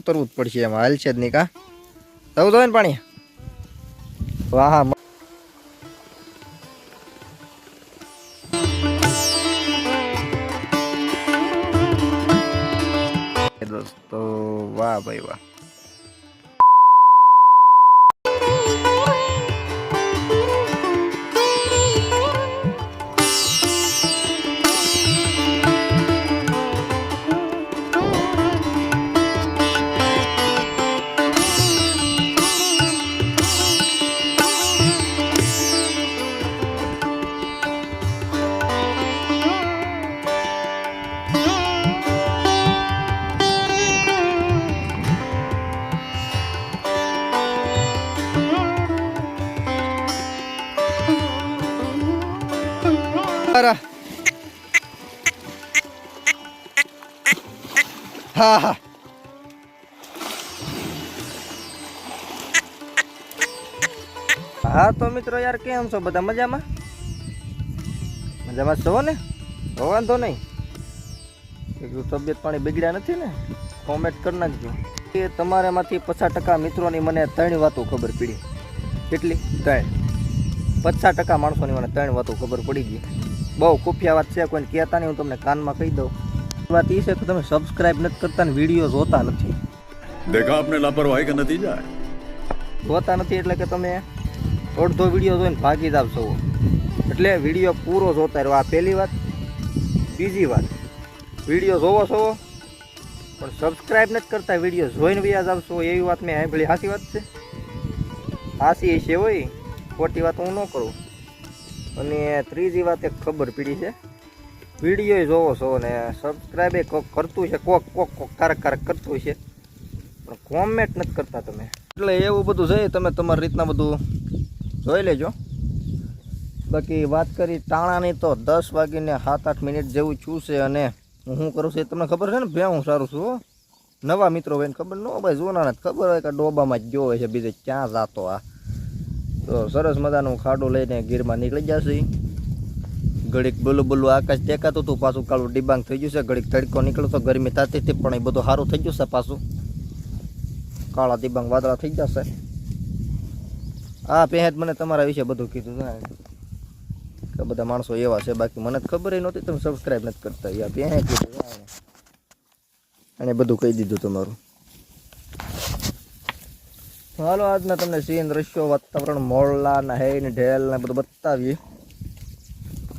ઉતરવું જ પડશે એમાં. હાલ છે જ નહીં કા? ને પાણી? વાહ દોસ્તો, વાહ ભાઈ, વાહ. હા હા. તો મિત્રો યાર, કેમ છો? બધા મજામાં? મજામાં છો ને? વાંધો નહીં. કીધું તબિયત પાણી બગડ્યા નથી ને? કોમેન્ટ કરી નાખજો. એ તમારામાંથી પચાસ ટકા મિત્રોની મને ત્રણ વાતો ખબર પડી. કેટલી? ત્રણ. પચાસ ટકા માણસોની મને ત્રણ વાતો ખબર પડી ગઈ. બહુ ખુફિયા વાત છે કોઈને કહેતા નહીં હું તમને કાનમાં કહી દઉં. વાત એ છે કે તમે સબસ્ક્રાઇબ નથી કરતા ને વીડિયો જોતા નથી. દેખા આપને લાપરવાહી કે નથી જાય? જોતા નથી એટલે કે તમે અડધો વીડિયો જોઈને ભાગી જાવ છો. એટલે વીડિયો પૂરો જોતા રહ્યો આ પહેલી વાત. બીજી વાત. વીડિયો જોવો છો? પણ સબસ્ક્રાઇબ નથી કરતા વીડિયો જોઈને વ્યાજ આવશો એવી વાત મેં સાંભળી. સાચી વાત છે? સાચી છે હોય. ખોટી વાત હું ન કરું. અને ત્રીજી વાત એક ખબર પડી છે. વીડિયો જોવો છો ને સબસ્ક્રાઇબ કોક કરતું છે, કોક કોક કોક કારક કારક કરતું છે. પણ કોમેન્ટ નથી કરતા તમે. એટલે એવું બધું છે, તમે તમારી રીતના બધું જોઈ લેજો. બાકી વાત કરી ટાણાની તો દસ વાગીને સાત, આઠ મિનિટ જેવું છું છે અને હું શું કરું છું એ તમને ખબર છે ને? ભે હું સારું છું નવા મિત્રો હોય ખબર ન હોય, ભાઈ, જૂનાને જ ખબર હોય કે ડોબામાં જ ગયો હોય છે, બીજે ક્યાં જાતો આ. તો સરસ મજાનું ખાડું લઈને ગીરમાં નીકળી જશે. ઘડીક બોલું બોલું આકાશ દેખાતું હતું, પાછું કાળું ડિબાંગ થઈ ગયું છે, ઘડીક તડકો નીકળતો ગરમી થતી હતી, પણ એ બધું સારું થઈ ગયું છે પાછું. કાળા દિબાંગ વાદળા થઈ જશે. આ પહેત મને તમારા વિશે બધું કીધું કે બધા માણસો એવા છે, બાકી મને ખબર નહોતી, તમે સબસ્ક્રાઈબ નથી કરતા. યા પહે કીધું અને બધું કહી દીધું તમારું. હાલો, આજના તમને સીન દ્રશ્યો, વાતાવરણ મોરલા ને હે, ને ઢેલ, ને બધું બતાવીએ.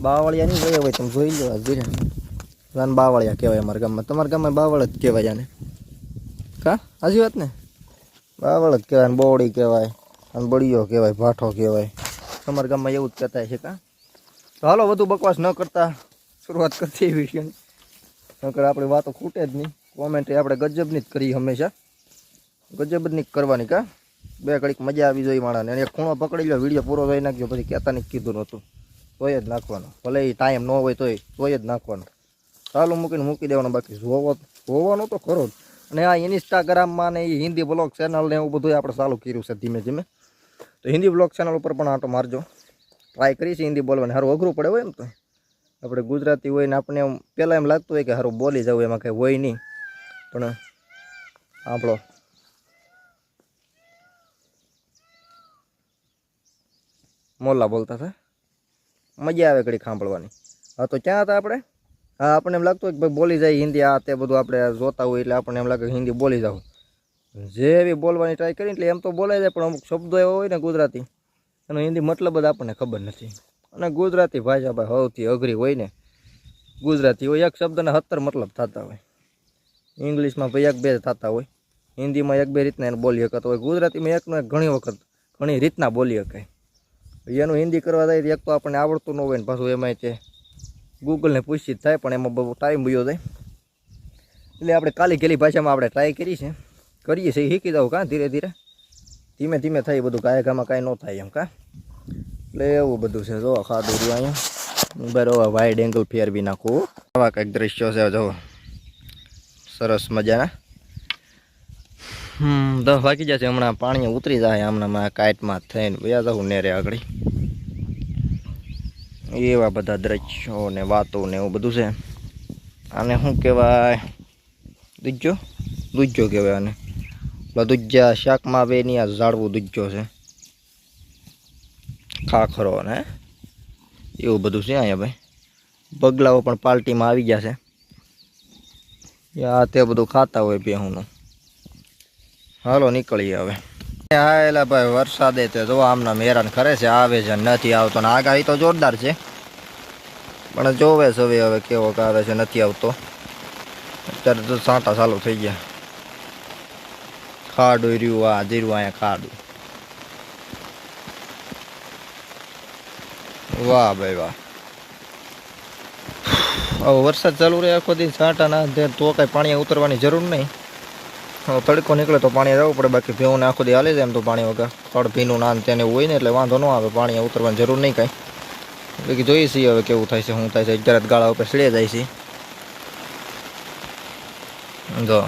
બાવળિયા નહીં કહેવાય તમે જોઈ લો, આ ધીરે બાવળિયા કહેવાય અમારા ગામમાં. તમારા ગામમાં બાવળ જ કહેવાય આને કા? હાજી વાત ને? બાવળ જ કહેવાય, ને બોવડી કહેવાય અને બળીયો કહેવાય, ભાઠો કહેવાય. તમારા ગામમાં એવું જ કહેતા છે કા? તો હાલો, વધુ બકવાસ ન કરતા. શરૂઆત કરતી વિડીયોની. નકર આપણી વાતો ખૂટે જ નહીં. કોમેન્ટ આપણે ગજબની જ કરી હંમેશા. ગજબની કરવાની, કા? બે ઘડીક મજા આવી જોઈએ માણાને અને ખૂણો પકડી લો વીડિયો પૂરો થઈ નાખ્યો પછી કહેતા નહીં કીધું નહોતું. તોય જ નાખવાનો. ભલે એ ટાઈમ ન હોય તોય તોય જ નાખવાનો. ચાલુ મૂકીને મૂકી દેવાનો બાકી. જોવો જોવાનો તો ખરો જ. અને આ ઇન્સ્ટાગ્રામમાં ને એ હિન્દી બ્લોગ ચેનલ ને એવું બધું આપણે ચાલુ કર્યું છે ધીમે ધીમે. તો હિન્દી બ્લોગ ચેનલ ઉપર પણ આટો મારજો. ટ્રાય કરીશ હિન્દી બોલવાની. સારું અઘરું પડે હોય એમ તો. આપણે ગુજરાતી હોય ને આપણે એમ પહેલાં એમ લાગતું હોય કે સારું બોલી જવું એમાં કંઈ હોય નહીં. પણ આપણો મોલ્લા બોલતા હતા. મજા આવે ઘડી સાંભળવાની હા, તો ક્યાં હતા આપણે? હા, આપણને એમ લાગતું હોય કે ભાઈ બોલી જાય હિન્દી, આ તે બધું આપણે જોતા હોય એટલે આપણને એમ લાગે હિન્દી બોલી જાવ જે એવી બોલવાની ટ્રાય કરી એટલે એમ તો બોલાઈ જાય, પણ અમુક શબ્દો એવા હોય ને ગુજરાતી, એનો હિન્દી મતલબ જ આપણને ખબર નથી. અને ગુજરાતી ભાષા ભાઈ સૌથી અઘરી હોય ને. ગુજરાતી હોય, એક શબ્દના સત્તર મતલબ થતા હોય. ઇંગ્લિશમાં ભાઈ એક બે થતા હોય. હિન્દીમાં એક બે રીતના એને બોલી શકતા હોય. ગુજરાતીમાં એકનો એક ઘણી વખત, ઘણી રીતના બોલી શકાય. એનું હિન્દી કરવા જાય એક તો આપણને આવડતું ન હોય ને પાછું એમાંય તે ગૂગલને પૂછી થાય, પણ એમાં બહુ ટાઈમ ગયો જાય. એટલે આપણે કાલી ગેલી ભાષામાં આપણે ટ્રાય કરી છે. કરીએ છીએ, શીખી જાવ કાં ધીરે ધીરે. ધીમે ધીમે થાય બધું, કાંઈ ગામાં કાંઈ ન થાય એમ કાં. એટલે એવું બધું છે, જો ખાધું અહીંયા. બરાબર વાઇડ એંગલ ફેરવી નાખું. આવા કંઈક દ્રશ્યો છે, જો. સરસ મજાના. હમ, દસ વાગી જશે હમણાં પાણી ઉતરી જાય, હમણાં કાઇટમાં થઈને વ્યા જવું નેરે આગળ. એવા બધા દ્રશ્યો ને વાતો ને એવું બધું છે. આને શું કહેવાય? દૂજો દૂજો કહેવાય આને. લદુજ્જા શાકમાં બેની આ ઝાડવું દુજ્જો છે. ખાખરો ને, એવું બધું છે અહીંયા ભાઈ. બગલાઓ પણ પાર્ટીમાં આવી ગયા છે. આ તે બધું ખાતા હોય બેહુનું હાલો, નીકળીએ હવે. હા, એલા ભાઈ, વરસાદે તે જો આમના હેરાન કરે છે, આવે છે નથી આવતો. ને આગાહી તો જોરદાર છે. પણ જોવે છે હવે હવે કેવો આવે છે, નથી આવતો. અત્યારે તો સાંટા ચાલુ થઈ ગયા. ખાડું રહ્યું, આ જીરું, અહીંયા ખાડું. વાહ ભાઈ, વાહ. હવે વરસાદ ચાલુ રહે આખો દી છાંટા ના તો કાંઈ પાણી ઉતરવાની જરૂર નહીં. હવે તડકો નીકળે તો પાણી જવું પડે, બાકી ભેવને આખો દી હાલે જાય એમ તો પાણી વગર. ખડ ભીનું નાન તેને હોય ને એટલે વાંધો ન આવે, પાણી ઉતરવાની જરૂર નહીં કાંઈ. બાકી જોઈએ છીએ હવે કેવું થાય છે શું થાય છે, અગિયાર ગાળા ઉપર સડે જાય છે. જો.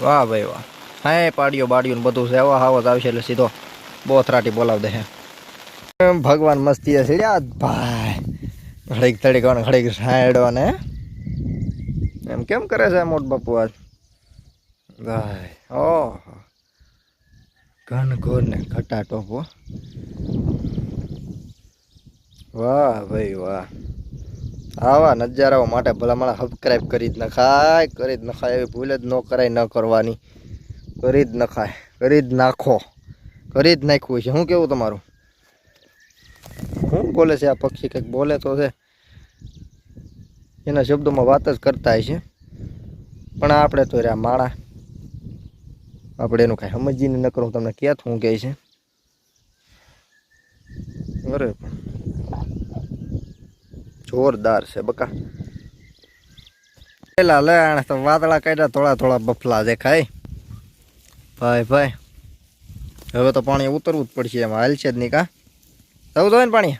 વાહ ભાઈ વાહ. હા, પાડીઓ બાડીઓ ને બધું છે આવા હાવત આવશે એટલે સીધો બોથરાટી બોલાવ દે એમ ભગવાન મસ્તી છે ભાઈ. ઘડીક તડીક ઘડીક સાઈડો ને એમ કેમ કરે છે મોટ બાપુ આજ? ભાઈ ઓહો. ઘન ઘોર ને ઘટા ટોપો વાહ ભાઈ વાહ. આવા નજારાઓ માટે ભલામણ સબસ્ક્રાઈબ કરી જ નખાય, કરી જ નખાય, એવી ભૂલ જ ન કરાય, ન કરવાની. કરી જ નખાય, કરી જ નાખો. કરી જ નાખવું છે. શું કેવું તમારું? શું બોલે છે આ પક્ષી કંઈક બોલે તો છે. એના શબ્દોમાં વાત જ કરતા હોય છે. પણ આપણે તો રહ્યા માણા. આપણે એનું કાંઈ સમજીને ન કરું તમને ક્યાં શું કહે છે? અરે જોરદાર છે બકા. પેલા લે આણે તો વાદળા કાઢ્યા, થોડા થોડા બફલા દેખાય. ભાઈ ભાઈ. હવે તો પાણી ઉતરવું જ પડશે એમાં હાલશે જ નહીં કા? થવું જોઈએ પાણી?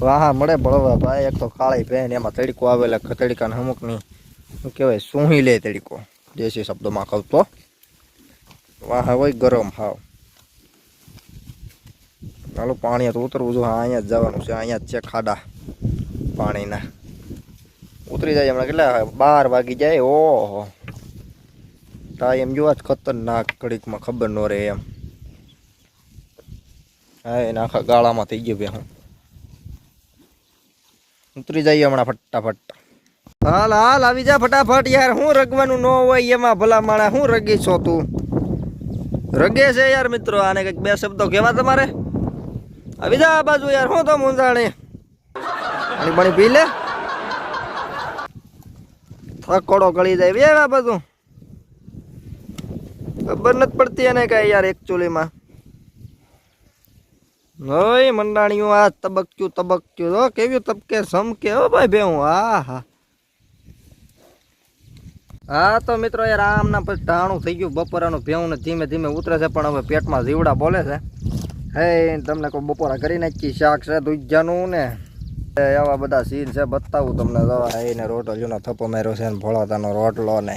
વાહ, મળે ભળવા ભાઈ, એક તો કાળી ભેન એમાં તડકો આવેલા તડકાને અમુક નહીં શું કહેવાય, સૂહી લે તડકો. દેશી શબ્દોમાં કહું તો. વાહ હોય ગરમ હાવ. ચાલો પાણી તો ઉતરવું જો હા, અહીંયા જ જવાનું છે. અહીંયા જ છે ખાડા પાણીના. ઉતરી જાય હમણાં. કેટલા? બાર વાગી જાય. ઓહો. ટાઈમ જોવા જ ખતરનાક ઘડીકમાં ખબર ન રહે એમ. હા, એના આખા ગાળામાં થઈ ગયું હું. ઉતરી જઈએ હમણાં ફટાફટ. હાલ હાલ, આવી જા ફટાફટ યાર. હું રગવાનું ન હોય એમાં ભલા માણા હું રગી છો તું. રગે છે યાર મિત્રો, આને કંઈક બે શબ્દો કહેવા તમારે? બીજા આ બાજુ યાર, હું તો મૂંઝાણી. પાણી પાણી પી લે. થકોડો ગળી જાય બે આ બધું ખબર નથી પડતી એને કઈ યાર એકચ્યુઅલીમાં ઓય, મંડાણીઓ, આ તબક્યું તબક્યું કેવ્યું તબકે સમકે, હો ભાઈ ભે હું હા હા હા, તો મિત્રો યાર આમના પછી ટાણું થઈ ગયું. બપોરાનું ભેવું ને ધીમે ધીમે ઉતરે છે, પણ હવે પેટમાં જીવડા બોલે છે. હે તમને કોઈ બપોરા કરી નાખી શાક છે દૂધજાનું ને એ આવા બધા સીન છે, બતાવું તમને દવા એને રોટો જૂનો થપ્પો માર્યો છે ને ભોળાતાનો રોટલો ને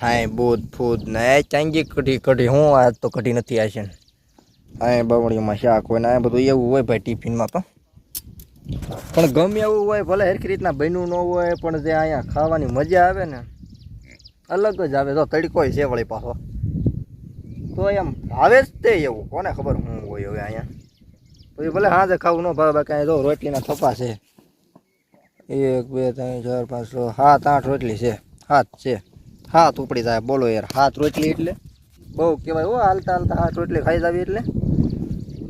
હા બૂદ ફૂદ ને એ ચાંગી કઢી કઢી. હું આ તો કઢી નથી આ છે ને. હા બમણીમાં શાક હોય ને, આ બધું એવું હોય ભાઈ ટિફિનમાં તો. પણ ગમે એવું હોય, ભલે હરખી રીતના બન્યું ન હોય, પણ જે અહીંયા ખાવાની મજા આવે ને અલગ જ આવે. તો તડકો છે વળી પાછો. તો એમ ભાવે જ તે એવું. કોને ખબર હું હોય હવે અહીંયા? પછી ભલે હાજે ખાવું ન ભાવે કાંઈ જો રોટલીના થપ્પા છે. એક, બે, ત્રણ, ચાર, પાંચ, છ, સાત, આઠ રોટલી છે. હાથ છે. હાથ ઉપડી જાય. બોલો યાર હાથ રોટલી એટલે? બહુ કહેવાય હો, હાલતા હાલતા હાથ રોટલી ખાઈ જાવી એટલે.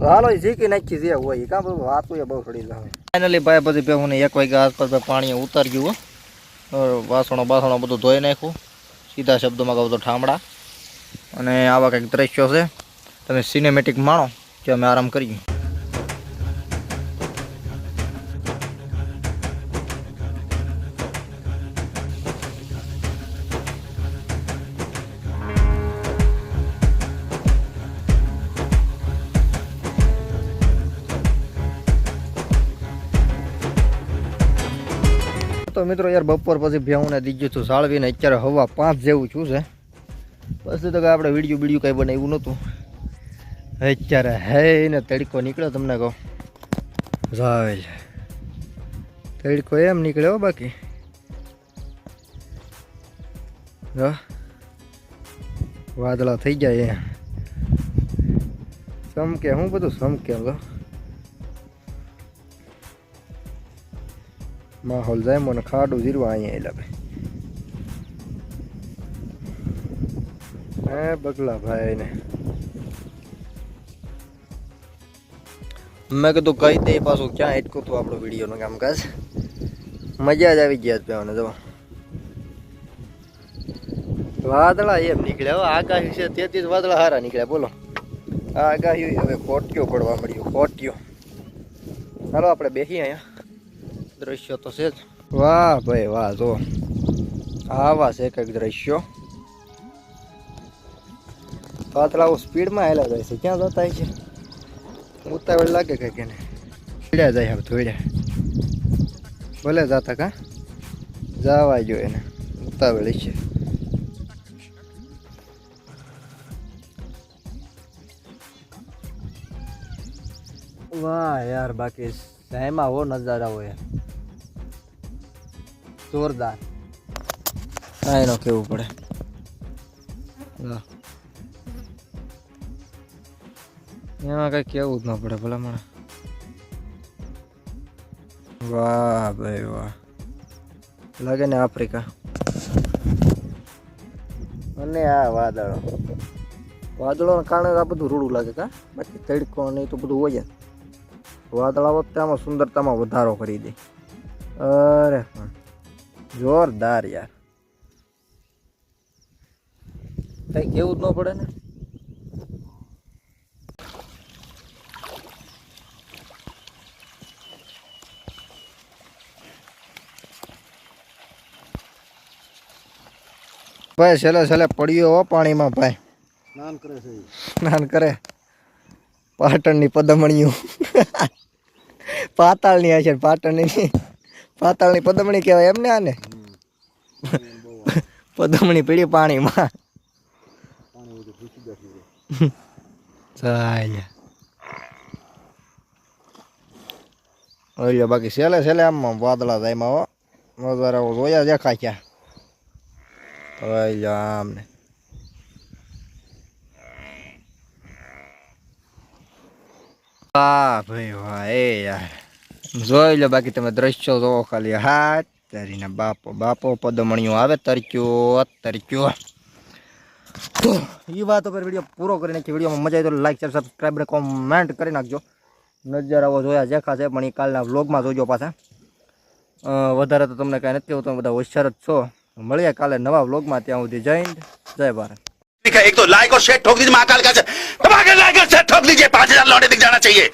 હાલો ઝીકી નાખી જે હોય કાં બધું હાથ હોય બહુ થોડી જાય. ફાઇનલી ભાઈ, પછી ભેગું એક વાગ્યા આસપાસ પાણી ઉતાર ગયું વાસણો બાસણો બધું ધોઈ નાખ્યું. સીધા શબ્દોમાં કહું તો ઠામડા. અને આવા કંઈક દ્રશ્યો છે. તમે સિનેમેટિક માણો કે અમે આરામ કરીએ. મિત્રો યાર બપોર પછી ભેહુંને દીધું છું સાળવીને અત્યારે હવા પાંચ જેવું છું છે. પછી તો આપણે વીડિયો બીડીયું કાંઈ બનાવ્યું નહોતું. અત્યારે હે ને તડકો નીકળ્યો તમને કહો. જાય તડકો એમ નીકળ્યો બાકી. વાદળા થઈ જાય એ સમકે, હું બધું સમકે માહોલ જાય મને ખાડું જીરવા અહીંયા એટલે ભાઈ હે બગલા ભાઈ ને મેં કીધું કઈ દે પાછું ક્યાં એટકું હતું આપણું વિડીયોનું કામકાજ. મજા જ આવી ગયા પેવાને જો. વાદળા એમ નીકળ્યા આગાહી છે તેથી જ વાદળા હારા નીકળ્યા, બોલો. આ હવે કોટિયો પડવા મળ્યો કોટિયો ચાલો આપણે બેસી અહીંયા. દ્રશ્યો તો છે જ. વાહ ભાઈ, વાહ, જો. આવા છે કંઈક દ્રશ્યો. વાદળાઓ સ્પીડમાં હેલા જાય છે. ક્યાં જતા છે? ઉતાવળ લાગે કંઈક એને. ધોડ્યા જાય હવે ધોડ્યા ભલે જતા કા? જવા જો એને. ઉતાવળ છે વાહ યાર, બાકી એમાં હો નજારા હોય જોરદાર. કાંઈ નો કેવું પડે. એમાં કઈ કેવું જ ન પડે ભલે મને વાહ ભાઈ વાહ. લાગે ને આફ્રિકા. અને આ વાદળો. વાદળોના કારણે આ બધું રૂડું લાગે કા? બાકી તડકો ને તો બધું હોય જ. વાદળા વખતે આમાં સુંદરતામાં વધારો કરી દે. અરે પણ જોરદાર યાર. કઈ કેવું જ ન પડે ને? ભાઈ છેલ્લે છેલ્લે પડ્યો હો પાણીમાં ભાઈ. સ્નાન કરે છે. સ્નાન કરે. પાટણની પદમણીઓ પાતાળની હશે પાટણની. પાતાળની પદમણી કહેવાય એમને આને. પદમણી પીડી પાણીમાં. પાણી બધું ભૂસી બેઠું ચાલે. ઓલ્યો બાકી છેલ્લે છેલ્લે આમ વાદળા થાય એમાં હો. નજારા જોયા દેખાય ક્યાં. ઓલ્યો આમ ને વાહ ભાઈ વાહ એ યાર. જોઈ લો બાકી તમે દ્રશ્યો જોવો ખાલી હાથ તારીને બાપો બાપો પદમણીઓ આવે તરક્યો તરક્યો તો એ વાત ઉપર વિડીયો પૂરો કરી નાખી વિડીયોમાં મજા આવી તો લાઈક શેર સબસ્ક્રાઈબ અને કોમેન્ટ કરી નાખજો નજારાઓ જોયા જેખા છે પણ એ કાલના વ્લોગમાં જોજો પાછા અ, વધારે તો તમને કાંઈ નથી હોતું બધા હોશિયાર જ છો મળીએ કાલે નવા વ્લોગમાં ત્યાં સુધી જય હિન્દ જય ભારત एक तो लाइक और शेयर ठोक दीजिए महाकाल का धमाके लाइक और शेयर ठोक दीजिए पांच हजार लौटे दिख जाना चाहिए